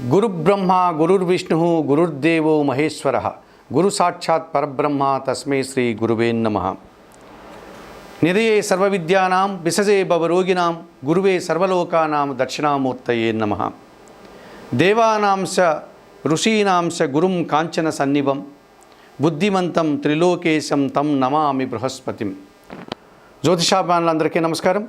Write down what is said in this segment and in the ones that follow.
గురుబ్రహ్మ గురుర్విష్ణు గురుర్దేవో మహేశ్వర. గురు సాక్షాత్ పరబ్రహ్మ తస్మై శ్రీ గురువే నమ. నిధయే సర్వవిద్యానాం విసజే భవరోగిణాం గురువే సర్వలోకానాం దక్షిణామూర్తయే నమ. దేవానాంశ ఋషీనాంశ గురుం కాంచన సన్నివం బుద్ధిమంతం త్రిలోకేశం తం నమామి బృహస్పతిం. జ్యోతిషాభిమానులందరికీ నమస్కారం.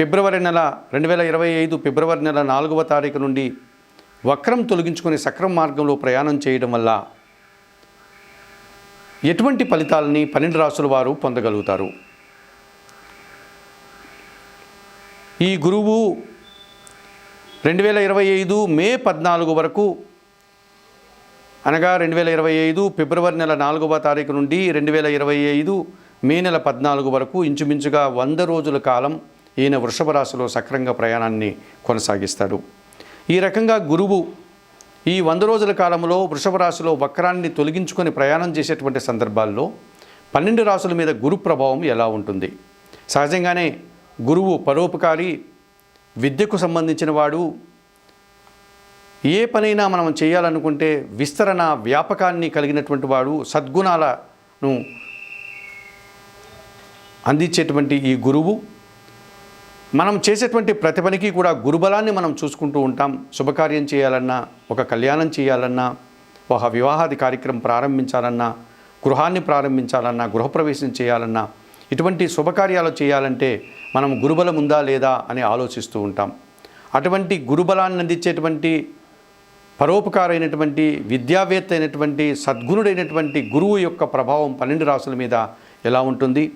ఫిబ్రవరి నెల రెండు వేల ఇరవై ఐదు ఫిబ్రవరి నెల నాలుగవ తారీఖు నుండి వక్రం తొలగించుకుని సక్రమ మార్గంలో ప్రయాణం చేయడం వల్ల ఎటువంటి ఫలితాలని పన్నెండు రాసుల వారు పొందగలుగుతారు. ఈ గురువు రెండు వేల ఇరవై ఐదు మే పద్నాలుగు వరకు అనగా రెండు వేల ఇరవై ఐదు ఫిబ్రవరి నెల నాలుగవ తారీఖు నుండి రెండు వేల ఇరవై ఐదు మే నెల పద్నాలుగు వరకు ఇంచుమించుగా వంద రోజుల కాలం ఈయన వృషభ రాశిలో సక్రంగా ప్రయాణాన్ని కొనసాగిస్తాడు. ఈ రకంగా గురువు ఈ వంద రోజుల కాలంలో వృషభ రాశిలో వక్రాన్ని తొలగించుకొని ప్రయాణం చేసేటువంటి సందర్భాల్లో పన్నెండు రాసుల మీద గురు ప్రభావం ఎలా ఉంటుంది? సహజంగానే గురువు పరోపకారి విద్యకు సంబంధించిన వాడు ఏ పనైనా మనం చేయాలనుకుంటే విస్తరణ వ్యాపకాన్ని కలిగినటువంటి వాడు సద్గుణాలను అందించేటువంటి ఈ గురువు మనం చేసేటువంటి ప్రతి పనికి కూడా గురుబలాన్ని మనం చూసుకుంటూ ఉంటాం. శుభకార్యం చేయాలన్నా ఒక కళ్యాణం చేయాలన్నా ఒక వివాహాది కార్యక్రమం ప్రారంభించాలన్నా గృహాన్ని ప్రారంభించాలన్నా గృహప్రవేశం చేయాలన్నా ఇటువంటి శుభకార్యాలు చేయాలంటే మనం గురుబలం ఉందా లేదా అని ఆలోచిస్తూ ఉంటాం. అటువంటి గురుబలాన్ని అందించేటువంటి పరోపకారైనటువంటి విద్యావేత్త అయినటువంటి సద్గుణుడైనటువంటి గురువు యొక్క ప్రభావం పన్నెండు రాసుల మీద ఎలా ఉంటుంది?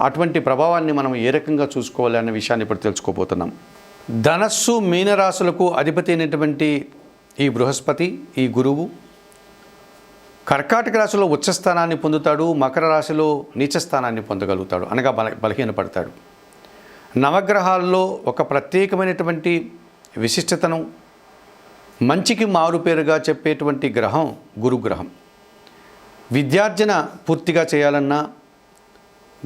అటువంటి ప్రభావాన్ని మనం ఏ రకంగా చూసుకోవాలి అనే విషయాన్ని ఇప్పుడు తెలుసుకోబోతున్నాం. ధనస్సు మీనరాశులకు అధిపతి అయినటువంటి ఈ బృహస్పతి ఈ గురువు కర్కాటక రాశిలో ఉచ్చస్థానాన్ని పొందుతాడు మకర రాశిలో నీచస్థానాన్ని పొందగలుగుతాడు అనగా బల బలహీనపడతాడు. నవగ్రహాల్లో ఒక ప్రత్యేకమైనటువంటి విశిష్టతను మంచికి మారుపేరుగా చెప్పేటువంటి గ్రహం గురుగ్రహం. విద్యార్జన పూర్తిగా చేయాలన్నా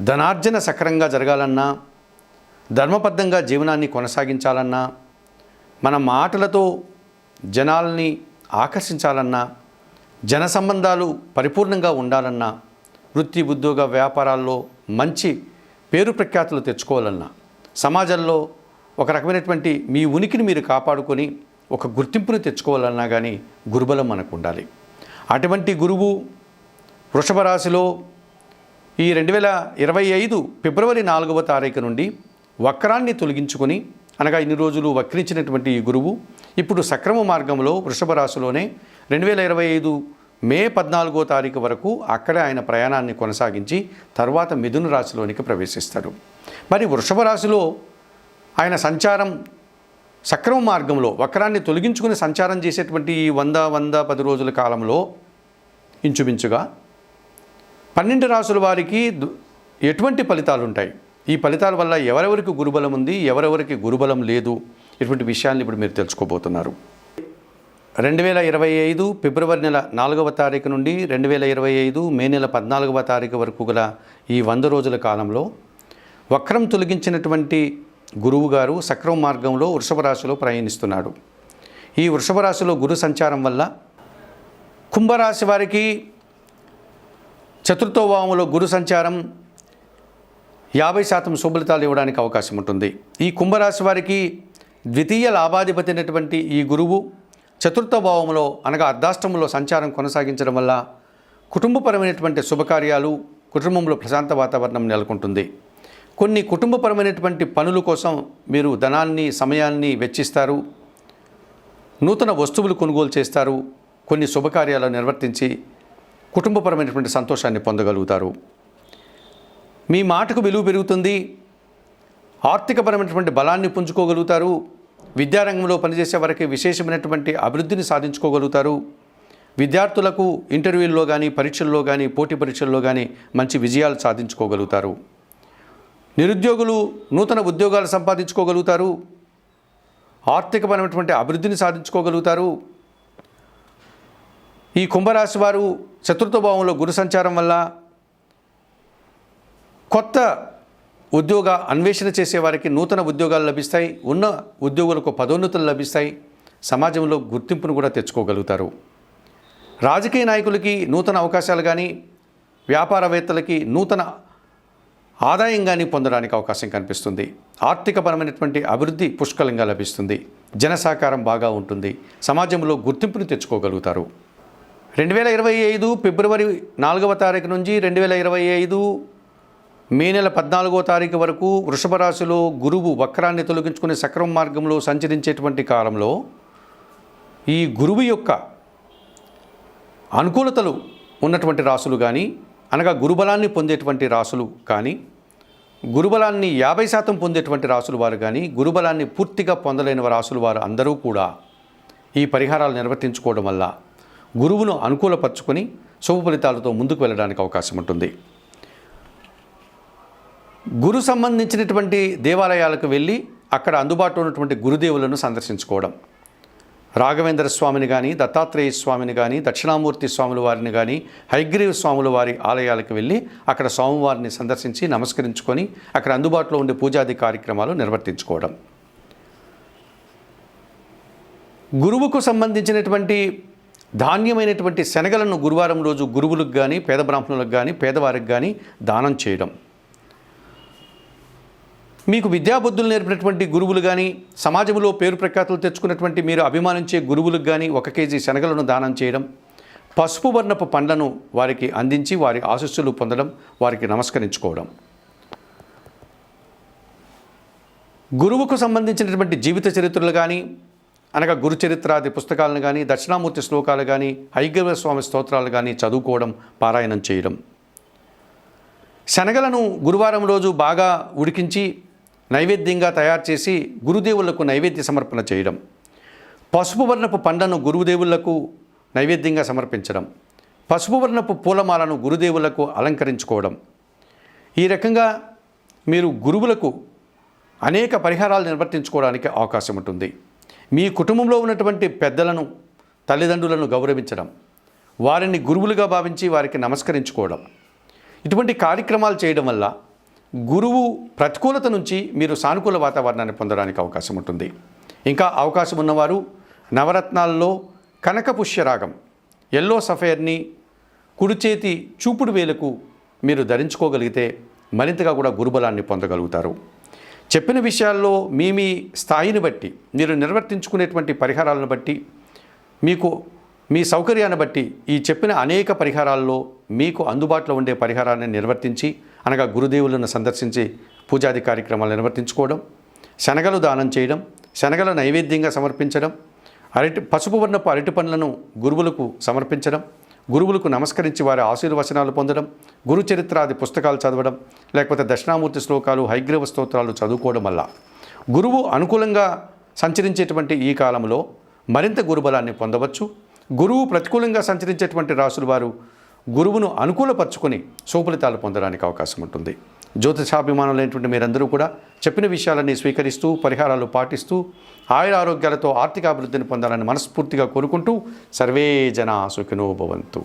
ధనార్జన సక్రంగా జరగాలన్నా ధర్మబద్ధంగా జీవనాన్ని కొనసాగించాలన్నా మన మాటలతో జనాల్ని ఆకర్షించాలన్నా జన సంబంధాలు పరిపూర్ణంగా ఉండాలన్నా వృత్తి ఉద్యోగ వ్యాపారాల్లో మంచి పేరు ప్రఖ్యాతులు తెచ్చుకోవాలన్నా సమాజంలో ఒక రకమైనటువంటి మీ ఉనికిని మీరు కాపాడుకొని ఒక గుర్తింపుని తెచ్చుకోవాలన్నా కానీ గురుబలం మనకు ఉండాలి. అటువంటి గురువు వృషభ రాశిలో ఈ రెండు వేల ఇరవై ఐదు ఫిబ్రవరి నాలుగవ తారీఖు నుండి వక్రాన్ని తొలగించుకొని అనగా ఇన్ని రోజులు వక్రించినటువంటి ఈ గురువు ఇప్పుడు సక్రమ మార్గంలో వృషభ రాశిలోనే రెండు వేల ఇరవై ఐదు మే పద్నాలుగో తారీఖు వరకు అక్కడే ఆయన ప్రయాణాన్ని కొనసాగించి తర్వాత మిథున రాశిలోనికి ప్రవేశిస్తాడు. మరి వృషభ రాశిలో ఆయన సంచారం సక్రమ మార్గంలో వక్రాన్ని తొలగించుకుని సంచారం చేసేటువంటి ఈ వంద వంద పది రోజుల కాలంలో ఇంచుమించుగా పన్నెండు రాసుల వారికి దు- ఎటువంటి ఫలితాలు ఉంటాయి? ఈ ఫలితాల వల్ల ఎవరెవరికి గురుబలం ఉంది ఎవరెవరికి గురుబలం లేదు? ఇటువంటి విషయాన్ని ఇప్పుడు మీరు తెలుసుకోబోతున్నారు. రెండు వేల ఇరవై ఐదు ఫిబ్రవరి నెల నాలుగవ తారీఖు నుండి రెండు వేల ఇరవై ఐదు మే నెల పద్నాలుగవ తారీఖు వరకు గల ఈ వంద రోజుల కాలంలో వక్రం తొలగించినటువంటి గురువు గారు సక్రమ మార్గంలో వృషభ రాశిలో ప్రయాణిస్తున్నాడు. ఈ వృషభ రాశిలో గురు సంచారం వల్ల కుంభరాశి వారికి చతుర్థోభావంలో గురు సంచారం యాభై శాతం శుభలితాలు ఇవ్వడానికి అవకాశం ఉంటుంది. ఈ కుంభరాశి వారికి ద్వితీయ లాభాధిపతి అయినటువంటి ఈ గురువు చతుర్థ భావంలో అనగా అర్ధాష్టములో సంచారం కొనసాగించడం వల్ల కుటుంబపరమైనటువంటి శుభకార్యాలు కుటుంబంలో ప్రశాంత వాతావరణం నెలకొంటుంది. కొన్ని కుటుంబపరమైనటువంటి పనుల కోసం మీరు ధనాన్ని సమయాన్ని వెచ్చిస్తారు. నూతన వస్తువులు కొనుగోలు చేస్తారు. కొన్ని శుభకార్యాలు నిర్వర్తించి కుటుంబపరమైనటువంటి సంతోషాన్ని పొందగలుగుతారు. మీ మాటకు విలువ పెరుగుతుంది. ఆర్థికపరమైనటువంటి బలాన్ని పుంజుకోగలుగుతారు. విద్యారంగంలో పనిచేసే వారికి విశేషమైనటువంటి అభివృద్ధిని సాధించుకోగలుగుతారు. విద్యార్థులకు ఇంటర్వ్యూల్లో కానీ పరీక్షల్లో కానీ పోటీ పరీక్షల్లో కానీ మంచి విజయాలు సాధించుకోగలుగుతారు. నిరుద్యోగులు నూతన ఉద్యోగాలు సంపాదించుకోగలుగుతారు. ఆర్థికపరమైనటువంటి అభివృద్ధిని సాధించుకోగలుగుతారు. ఈ కుంభరాశి వారు చతుర్థ భావంలో గురు సంచారం వల్ల కొత్త ఉద్యోగ అన్వేషణ చేసేవారికి నూతన ఉద్యోగాలు లభిస్తాయి. ఉన్న ఉద్యోగులకు పదోన్నతులు లభిస్తాయి. సమాజంలో గుర్తింపును కూడా తెచ్చుకోగలుగుతారు. రాజకీయ నాయకులకి నూతన అవకాశాలు కానీ వ్యాపారవేత్తలకి నూతన ఆదాయం కానీ పొందడానికి అవకాశం కనిపిస్తుంది. ఆర్థికపరమైనటువంటి అభివృద్ధి పుష్కలంగా లభిస్తుంది. జన సహకారం బాగా ఉంటుంది. సమాజంలో గుర్తింపును తెచ్చుకోగలుగుతారు. రెండు వేల ఇరవై ఐదు ఫిబ్రవరి నాలుగవ తారీఖు నుంచి రెండు వేల ఇరవై ఐదు మే నెల పద్నాలుగో తారీఖు వరకు వృషభ రాశిలో గురువు వక్రాన్ని తొలగించుకునే సక్రమ మార్గంలో సంచరించేటువంటి కాలంలో ఈ గురువు యొక్క అనుకూలతలు ఉన్నటువంటి రాసులు కానీ అనగా గురుబలాన్ని పొందేటువంటి రాసులు కానీ గురుబలాన్ని యాభై శాతం పొందేటువంటి రాసులు వారు కానీ గురుబలాన్ని పూర్తిగా పొందలేని రాసులు వారు అందరూ కూడా ఈ పరిహారాలు నిర్వర్తించుకోవడం వల్ల గురువును అనుకూలపరుచుకొని శుభ ఫలితాలతో ముందుకు వెళ్ళడానికి అవకాశం ఉంటుంది. గురు సంబంధించినటువంటి దేవాలయాలకు వెళ్ళి అక్కడ అందుబాటులో ఉన్నటువంటి గురుదేవులను సందర్శించుకోవడం. రాఘవేంద్ర స్వామిని కానీ దత్తాత్రేయ స్వామిని కానీ దక్షిణామూర్తి స్వాముల వారిని కానీ హైగ్రీవ స్వాముల వారి ఆలయాలకు వెళ్ళి అక్కడ స్వామివారిని సందర్శించి నమస్కరించుకొని అక్కడ అందుబాటులో ఉండే పూజాది కార్యక్రమాలు నిర్వర్తించుకోవడం. గురువుకు సంబంధించినటువంటి ధాన్యమైనటువంటి శనగలను గురువారం రోజు గురువులకు కానీ పేద బ్రాహ్మణులకు కానీ పేదవారికి కానీ దానం చేయడం. మీకు విద్యాబుద్ధులు నేర్పినటువంటి గురువులు కానీ సమాజంలో పేరు ప్రఖ్యాతులు తెచ్చుకున్నటువంటి మీరు అభిమానించే గురువులకు కానీ ఒక కేజీ శనగలను దానం చేయడం. పసుపు వర్ణపు పండ్లను వారికి అందించి వారి ఆశస్సులు పొందడం వారికి నమస్కరించుకోవడం. గురువుకు సంబంధించినటువంటి జీవిత చరిత్రలు కానీ అనగా గురుచరిత్రాది పుస్తకాలను కానీ దక్షిణామూర్తి శ్లోకాలు కానీ హైగ్రవ స్వామి స్తోత్రాలు కానీ చదువుకోవడం పారాయణం చేయడం. శనగలను గురువారం రోజు బాగా ఉడికించి నైవేద్యంగా తయారు చేసి గురుదేవులకు నైవేద్య సమర్పణ చేయడం. పసుపు వర్ణపు పండ్లను గురుదేవులకు నైవేద్యంగా సమర్పించడం. పసుపు వర్ణపు పూలమాలను గురుదేవులకు అలంకరించుకోవడం. ఈ రకంగా మీరు గురువులకు అనేక పరిహారాలు నిర్వర్తించుకోవడానికి అవకాశం ఉంటుంది. మీ కుటుంబంలో ఉన్నటువంటి పెద్దలను తల్లిదండ్రులను గౌరవించడం వారిని గురువులుగా భావించి వారికి నమస్కరించుకోవడం. ఇటువంటి కార్యక్రమాలు చేయడం వల్ల గురువు ప్రతికూలత నుంచి మీరు సానుకూల వాతావరణాన్ని పొందడానికి అవకాశం ఉంటుంది. ఇంకా అవకాశం ఉన్నవారు నవరత్నాల్లో కనక పుష్యరాగం ఎల్లో సఫేర్ని కుడి చేతి చూపుడు వేలకు మీరు ధరించుకోగలిగితే మరింతగా కూడా గురుబలాన్ని పొందగలుగుతారు. చెప్పిన విషయాల్లో మీ మీ స్థాయిని బట్టి మీరు నిర్వర్తించుకునేటువంటి పరిహారాలను బట్టి మీకు మీ సౌకర్యాన్ని బట్టి ఈ చెప్పిన అనేక పరిహారాల్లో మీకు అందుబాటులో ఉండే పరిహారాన్ని నిర్వర్తించి అనగా గురుదేవులను సందర్శించి పూజాది కార్యక్రమాలు నిర్వర్తించుకోవడం శనగలు దానం చేయడం శనగల నైవేద్యంగా సమర్పించడం అరటి పసుపు వర్ణపు అరటి పండ్లను గురువులకు సమర్పించడం గురువులకు నమస్కరించి వారి ఆశీర్వచనాలు పొందడం గురుచరిత్రాది పుస్తకాలు చదవడం లేకపోతే దక్షిణామూర్తి శ్లోకాలు హైగ్రీవ స్తోత్రాలు చదువుకోవడం వల్ల గురువు అనుకూలంగా సంచరించేటువంటి ఈ కాలంలో మరింత గురుబలాన్ని పొందవచ్చు. గురువు ప్రతికూలంగా సంచరించేటువంటి రాసులు వారు గురువును అనుకూలపరుచుకొని సుఫలితాలు పొందడానికి అవకాశం ఉంటుంది. జ్యోతిషాభిమానులైనటువంటి మీరందరూ కూడా చెప్పిన విషయాలన్నీ స్వీకరిస్తూ పరిహారాలు పాటిస్తూ ఆయుర ఆరోగ్యాలతో ఆర్థిక అభివృద్ధిని పొందాలని మనస్ఫూర్తిగా కోరుకుంటూ సర్వే జన సుఖినో భవంతు.